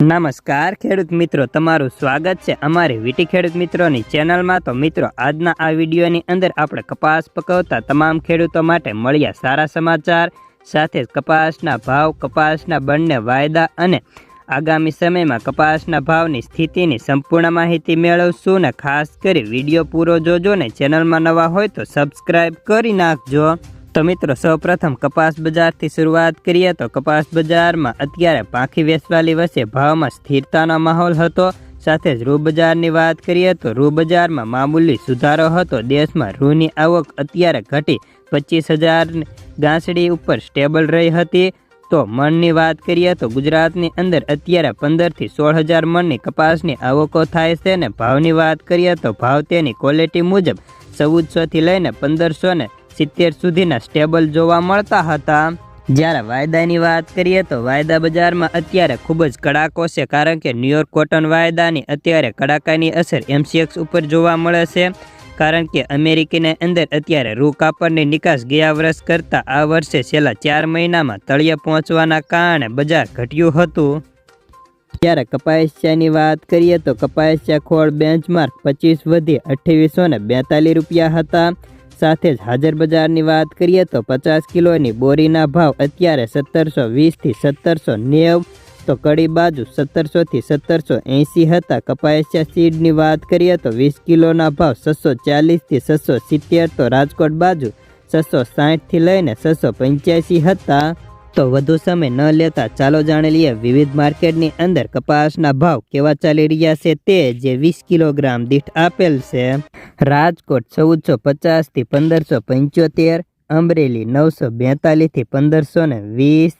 નમસ્કાર, ખેડૂત મિત્રો. તમારું સ્વાગત છે અમારી વીટી ખેડૂત મિત્રોની ચેનલમાં. તો મિત્રો, આજના આ વિડીયોની અંદર આપણે કપાસ પકવતા તમામ ખેડૂતો માટે મળ્યા સારા સમાચાર, સાથે કપાસના ભાવ, કપાસના બંને વાયદા અને આગામી સમયમાં કપાસના ભાવની સ્થિતિની સંપૂર્ણ માહિતી મેળવશું ને ખાસ કરી વીડિયો પૂરો જોજો ને ચેનલમાં નવા હોય તો સબસ્ક્રાઈબ કરી નાખજો. તો મિત્રો, સૌપ્રથમ કપાસ બજારથી શરૂઆત કરીએ તો કપાસ બજારમાં અત્યારે પાંખી વેચવાલી વચ્ચે ભાવમાં સ્થિરતાનો માહોલ હતો. સાથે જ રૂ બજારની વાત કરીએ તો રૂ બજારમાં મામૂલી સુધારો હતો. દેશમાં રૂની આવક અત્યારે ઘટી પચીસ હજાર ગાંસડી ઉપર સ્ટેબલ રહી હતી. તો મણની વાત કરીએ તો ગુજરાતની અંદર અત્યારે પંદરથી સોળ હજાર મણની કપાસની આવકો થાય છે. ને ભાવની વાત કરીએ તો ભાવ તેની ક્વોલિટી મુજબ ચૌદસોથી લઈને પંદરસો ને સિત્તેર સુધીના સ્ટેબલ જોવા મળતા હતા. જ્યારે વાયદાની વાત કરીએ તો વાયદા બજારમાં અત્યારે ખૂબ જ કડાકો છે, કારણ કે ન્યુયોર્ક કોટન વાયદાની અત્યારે કડાકાની અસર એમસીએક્સ ઉપર જોવા મળે છે, કારણ કે અમેરિકીની અંદર અત્યારે રૂ કાપડની નિકાસ ગયા વર્ષ કરતાં આ વર્ષે છેલ્લા ચાર મહિનામાં તળિયે પહોંચવાના કારણે બજાર ઘટ્યું હતું. ત્યારે કપાસિયાની વાત કરીએ તો કપાસિયા ખોળ બેન્ચમાર્ક પચીસ વધી અઠ્ઠાવીસો ને બેતાલીસ રૂપિયા હતા. સાથે જ હાજર બજારની વાત કરીએ તો પચાસ કિલોની બોરીના ભાવ અત્યારે સત્તરસો વીસથી સત્તરસો નેવ, તો કડી બાજુ સત્તરસોથી સત્તરસો એંસી હતા. કપાસિયા સીડની વાત કરીએ તો વીસ કિલોના ભાવ છસો ચાલીસથી છસો સિત્તેર, તો રાજકોટ બાજુ છસો સાઠથી લઈને છસો પંચ્યાસી હતા. તો વધુ સમય ન લેતા ચાલો જાણી લઈએ વિવિધ માર્કેટની અંદર કપાસના ભાવ કેવા ચાલી રહ્યા છે તે જે વીસ કિલોગ્રામ દીઠ આપેલ છે. રાજકોટ ચૌદસો પચાસથી પંદરસો પંચોતેર, અમરેલી નવસો બેતાલીસથી પંદરસો ને વીસ,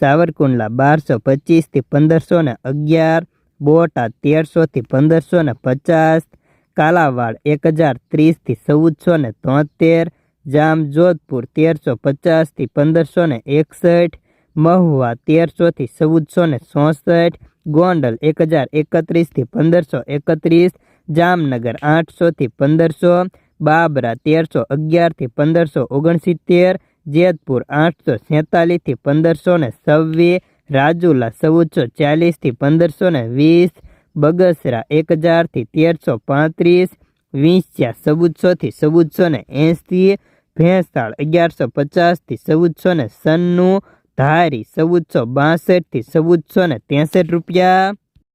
સાવરકુંડલા બારસો પચીસથી પંદરસો ને અગિયાર, બોટાદ તેરસોથી પંદરસો ને પચાસ, કાલાવાડ એક હજાર ત્રીસથી ચૌદસો ને તોતેર, જામજોધપુર તેરસો પચાસથી પંદરસો ને એકસઠ મહુવા તેરસોથી ચૌદસો ને ચોસઠ, ગોંડલ એક હજાર એકત્રીસથી પંદરસો એકત્રીસ, જામનગર આઠસોથી પંદરસો, બાબરા તેરસો અગિયારથી પંદરસો ઓગણસિત્તેર, જેતપુર આઠસો છેતાલીસથી પંદરસો ને છવ્વીસ, રાજુલા ચૌદસો ચાલીસથી પંદરસો ને વીસ, બગસરા એક હજારથી તેરસો પાંત્રીસ, વીંસ્યા ચૌદસોથી ચૌદસો ને એંસી ભેંસાળ અગિયારસો પચાસથી ચૌદસો ને સન્નું ધારી ચૌદસો બાસઠથી ચૌદસો ને ત્રેસઠ રૂપિયા.